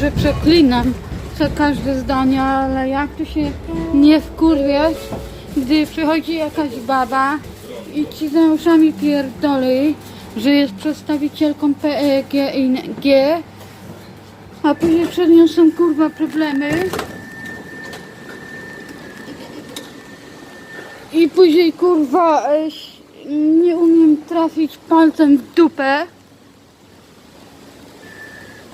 że przeklinam co każde zdanie, ale jak tu się nie wkurwiać, gdy przychodzi jakaś baba i ci za uszami pierdoli, że jest przedstawicielką PEGNG, a później przed nią są kurwa problemy. I później kurwa e, nie umiem trafić palcem w dupę.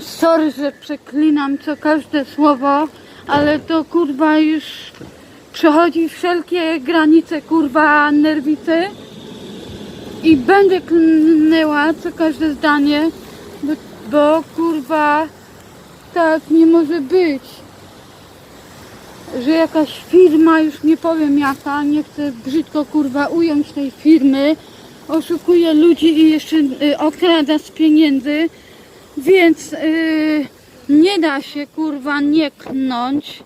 Sorry, że przeklinam co każde słowo, ale to kurwa już przechodzi wszelkie granice kurwa nerwicy. I będę klnęła co każde zdanie, bo, bo kurwa tak nie może być że jakaś firma, już nie powiem jaka, nie chcę brzydko kurwa ująć tej firmy, oszukuje ludzi i jeszcze y, okrada z pieniędzy, więc y, nie da się kurwa nie knąć.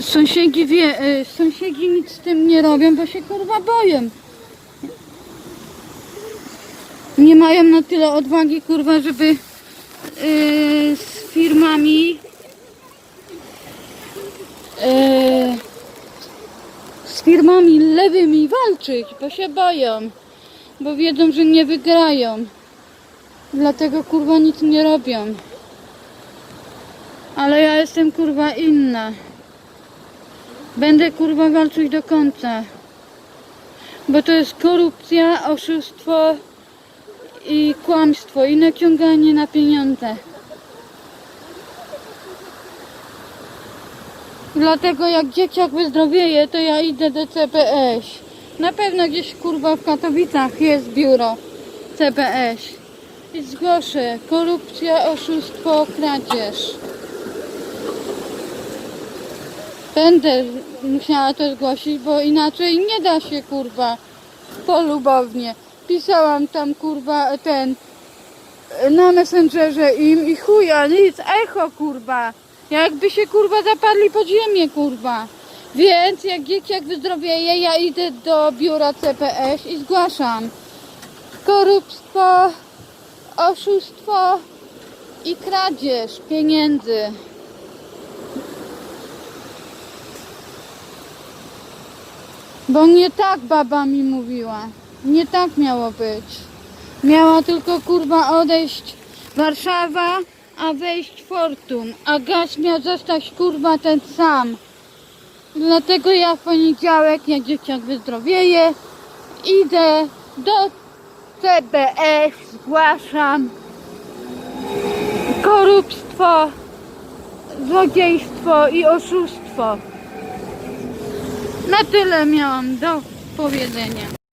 Sąsiedzi wie, y, sąsiedzi nic z tym nie robią, bo się kurwa boją. Nie mają na tyle odwagi kurwa, żeby y, z firmami y, z firmami lewymi walczyć, bo się boją, bo wiedzą, że nie wygrają. Dlatego kurwa nic nie robią. Ale ja jestem kurwa inna. Będę kurwa walczyć do końca. Bo to jest korupcja, oszustwo i kłamstwo i naciąganie na pieniądze. Dlatego jak dzieciak wyzdrowieje, to ja idę do CPS. Na pewno gdzieś kurwa w Katowicach jest biuro CPS. I zgłoszę korupcja, oszustwo, kradzież. Będę musiała to zgłosić, bo inaczej nie da się kurwa polubownie. Pisałam tam kurwa ten na Messengerze im i chuja, nic, echo kurwa. Jakby się kurwa zapadli pod ziemię kurwa. Więc jak dzieciak wyzdrowieje, ja idę do biura CPS i zgłaszam korupstwo, oszustwo i kradzież pieniędzy. Bo nie tak baba mi mówiła. Nie tak miało być. Miała tylko kurwa odejść Warszawa, a wejść Fortum. A gaz miał zostać kurwa ten sam. Dlatego ja w poniedziałek, jak dzieciak wyzdrowieje, idę do CBS, zgłaszam korupstwo, złodziejstwo i oszustwo. Na tyle miałam do powiedzenia.